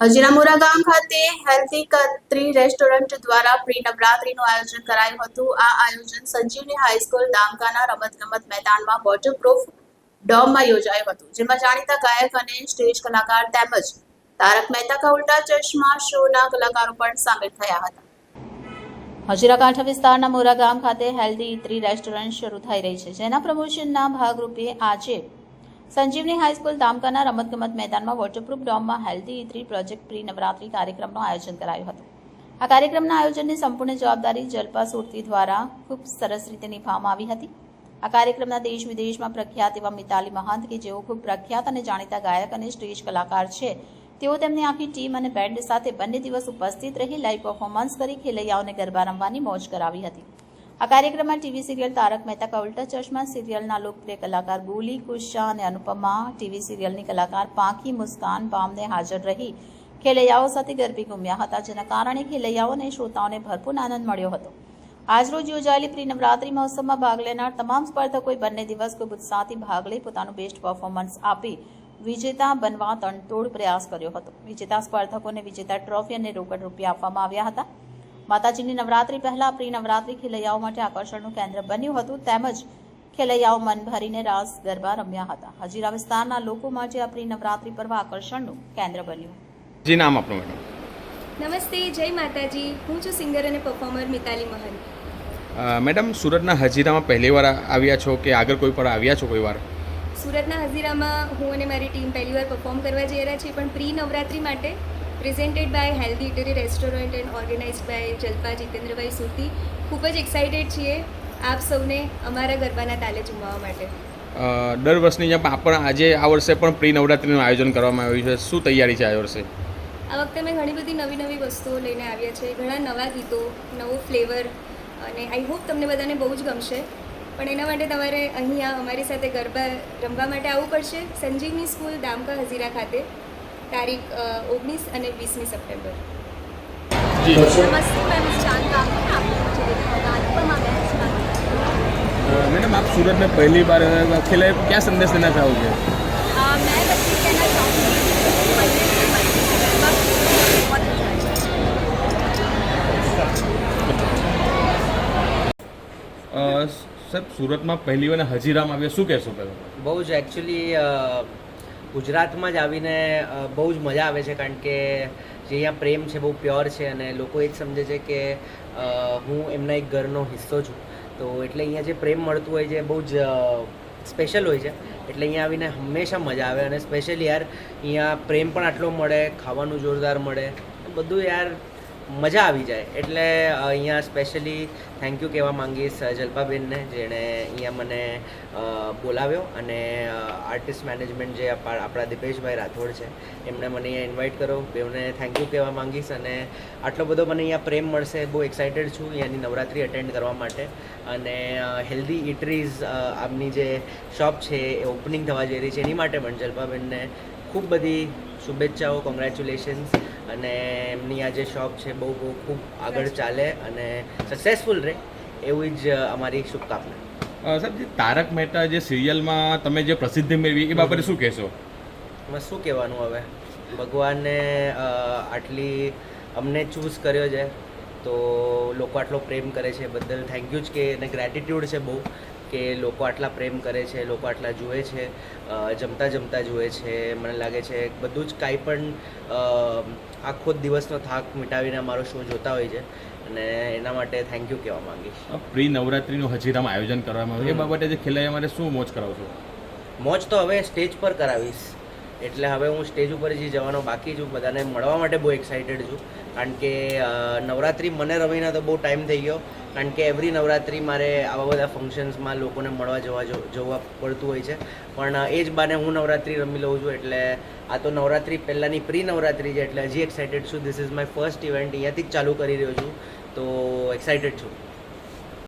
હજીરામોરા ગામ ખાતે healthy eatery restaurant દ્વારા પ્રી નવરાત્રીનું આયોજન કરાયું હતું. આ આયોજન સંજીવની હાઈસ્કૂલ દામકાના રમતગમત મેદાનમાં વોટરપ્રૂફ ડોમમાં યોજાયું હતું, જેમાં જાણીતા ગાયક અને સ્ટેજ કલાકાર તેમજ તારક મહેતા કા ઉલ્ટા ચશ્મા શોના કલાકારો પણ સામેલ થયા હતા. હજીરાકાંઠા વિસ્તારના મોરા ગામ ખાતે હેલ્ધી ઇત્રી રેસ્ટોરન્ટ શરૂ થઈ રહી છે, જેના પ્રમોશનના ભાગરૂપે આજે સંજીવની હાઈસ્કૂલ તામકાના રમતગમત મેદાનમાં waterproof ડોમમાં healthy eatery project pre Navratri કાર્યક્રમનું આયોજન કરાયું હતું. આ કાર્યક્રમના આયોજનની સંપૂર્ણ જવાબદારી જલપા સુરતી દ્વારા ખૂબ સરસ રીતે નિભાવવામાં આવી હતી. આ કાર્યક્રમના દેશ વિદેશમાં પ્રખ્યાત એવા મિતાલી મહંત કે જેઓ ખૂબ પ્રખ્યાત અને જાણીતા ગાયક અને સ્ટેજ કલાકાર છે, તેઓ તેમની આખી ટીમ અને બેન્ડ સાથે બંને દિવસ ઉપસ્થિત રહી લાઈવ પરફોર્મન્સ કરી ખેલૈયાઓને ગરબા રમવાની મોજ કરાવી હતી. આ કાર્યક્રમમાં ટીવી સિરિયલ તારક મહેતા કા ઉલ્ટા ચશ્મા, સિરિયલના લોકપ્રિય કલાકાર ગોલી, કુશા અને અનુપમા, ટીવી સિરિયલની કલાકાર પાંખી મુસ્કાન પામને હાજર રહી. ખેલૈયાઓ સાથે ગરબી ઘૂમ્યા હતા, જેના કારણે ખેલૈયાઓ અને શ્રોતાઓને ભરપૂર આનંદ મળ્યો હતો. આજરોજ યોજાયેલી પ્રી નવરાત્રી મહોત્સવમાં ભાગ લેનાર તમામ સ્પર્ધકોએ બંને દિવસ ખૂબ ઉત્સાહથી ભાગ લઈ પોતાનું બેસ્ટ પરફોર્મન્સ આપી વિજેતા બનવા તણતોડ પ્રયાસ કર્યો હતો. વિજેતા સ્પર્ધકોને વિજેતા ટ્રોફી અને રોકડ રૂપિયા આપવામાં આવ્યા હતા. માતાજીની નવરાત્રી પહેલા પ્રી નવરાત્રી ખેલૈયાઓ માટે આકર્ષણનું કેન્દ્ર બન્યું હતું. તેમજ ખેલૈયાઓ મન ભરીને રાસ ગરબા રમ્યા હતા. હજીરા વિસ્તારના લોકો માટે આ પ્રી નવરાત્રી પર્વ આકર્ષણનું કેન્દ્ર બન્યું. જી નામ આપણું મેડમ નમસ્તે જય માતાજી. હું છું સિંગર અને પરફોર્મર મિતાલી મહન મેડમ સુરતના હજીરામાં પહેલી વાર આવ્યા છો કે આગળ કોઈ પણ આવ્યા છો કોઈ વાર? સુરતના હજીરામાં હું અને મારી ટીમ પહેલીવાર પરફોર્મ કરવા જઈ રહ્યા છીએ પણ પ્રી નવરાત્રી માટે presented by healthy eatery restaurant and organise by Jalpa Jitendrabhai Surti ખૂબ જ એક્સાઇટેડ છીએ આપ સૌને અમારા ગરબાના તાલે ઝુમાવવા માટે. દર વર્ષની જેમ પણ આજે આ વર્ષે પણ પ્રી નવરાત્રિનું આયોજન કરવામાં આવ્યું છે. શું તૈયારી છે આ વર્ષે? આ વખતે અમે ઘણી બધી નવી નવી વસ્તુઓ લઈને આવ્યા છે ઘણા નવા ગીતો નવો ફ્લેવર અને આઈ હોપ તમને બધાને બહુ જ ગમશે. પણ એના માટે તમારે અહીંયા અમારી સાથે ગરબા રમવા માટે આવવું પડશે. સંજીવની સ્કૂલ દામકા હઝીરા ખાતે. તારીખ ઓગણીસ અને વીસમી સપ્ટેમ્બર नमस्ते मैं मुस्कान कामत आप मुझे देखा होगा अनुपमा बहन सुना मैडम आप सूरत में पहली बार खेले क्या संदेश देना चाहोगे मैं बस ये कहना चाहूँगी कि बच्चे से बच्चे से गरबा बहुत अच्छा है સર સુરતમાં પહેલી વાર હજીરામાં આવ્યા શું કહેશો પહેલાં બહુ જ એકચ્યુઅલી ગુજરાતમાં જ આવીને બહુ જ મજા આવે છે, કારણ કે જે અહીંયા પ્રેમ છે, બહુ પ્યોર છે અને લોકો એ જ સમજે છે કે હું એમના એક ઘરનો હિસ્સો છું. તો એટલે અહીંયા જે પ્રેમ મળતું હોય છે બહુ જ સ્પેશિયલ હોય છે. એટલે અહીંયા આવીને હંમેશા મજા આવે અને સ્પેશિયલી યાર, અહીંયા પ્રેમ પણ આટલો મળે, ખાવાનું જોરદાર મળે. બધું યાર મજા આવી જાય. એટલે અહીંયા સ્પેશિયલી થેન્ક યુ કહેવા માંગીશ જલ્પાબેનને, જેણે અહીંયા મને બોલાવ્યો અને આર્ટિસ્ટ મેનેજમેન્ટ જે આપણા દીપેશભાઈ રાઠોડ છે એમણે મને અહીંયા ઇન્વાઇટ કર્યો. બેઉને થેન્ક યુ કહેવા માંગીશ અને આટલો બધો મને અહીંયા પ્રેમ મળશે. બહુ એક્સાઇટેડ છું અહીંયાની નવરાત્રિ અટેન્ડ કરવા માટે. અને હેલ્ધી ઇટરીઝ આમની જે શોપ છે એ ઓપનિંગ થવા જઈ રહી છે, એની માટે પણ જલ્પાબેનને ખૂબ બધી શુભેચ્છાઓ કોંગ્રેચ્યુલેશન્સ અને એમની આ જે શોપ છે બહુ બહુ ખૂબ આગળ ચાલે અને સક્સેસફુલ રહે એવી જ અમારી શુભકામના. સર જે તારક મહેતા જે સિરિયલમાં તમે જે પ્રસિદ્ધિ મેળવી એ બાબતે શું કહેશો? એમાં શું કહેવાનું હવે? ભગવાને આટલી અમને ચૂઝ કર્યો છે તો લોકો આટલો પ્રેમ કરે છે બદલ થેન્ક યુ જ કે એને ગ્રેટિટ્યૂડ છે બહુ. કે લોકો આટલા પ્રેમ કરે છે લોકો આટલા જુએ છે જમતા જમતા જુએ છે મને લાગે છે બધું જ કાંઈ પણ આખો જ દિવસનો થાક મિટાવીને અમારો શો જોતા હોય છે. અને એના માટે થેન્ક યુ કહેવા માંગીશ. પ્રી નવરાત્રિનું હજીરામાં આયોજન કરવામાં આવ્યું. એ. બાબતે જે ખેલાઈ અમારે શું મોજ કરાવશો મોજ તો હવે સ્ટેજ પર કરાવીશ. એટલે હવે હું સ્ટેજ ઉપર જે જવાનો બાકી છું. બધાને મળવા માટે બહુ એક્સાઇટેડ છું. કારણ કે નવરાત્રિ મને રમીને તો બહુ ટાઈમ થઈ ગયો. કારણ કે એવરી નવરાત્રિ મારે આવા બધા ફંક્શન્સમાં લોકોને મળવા જવા જવા પડતું હોય છે. પણ એ જ બાને હું નવરાત્રિ રમી લઉં છું એટલે આ તો નવરાત્રિ પહેલાંની પ્રી નવરાત્રિ છે એટલે હજી એક્સાઇટેડ છું. This is my first event અહીંયાથી જ ચાલુ કરી રહ્યો છું. તો એક્સાઇટેડ છું.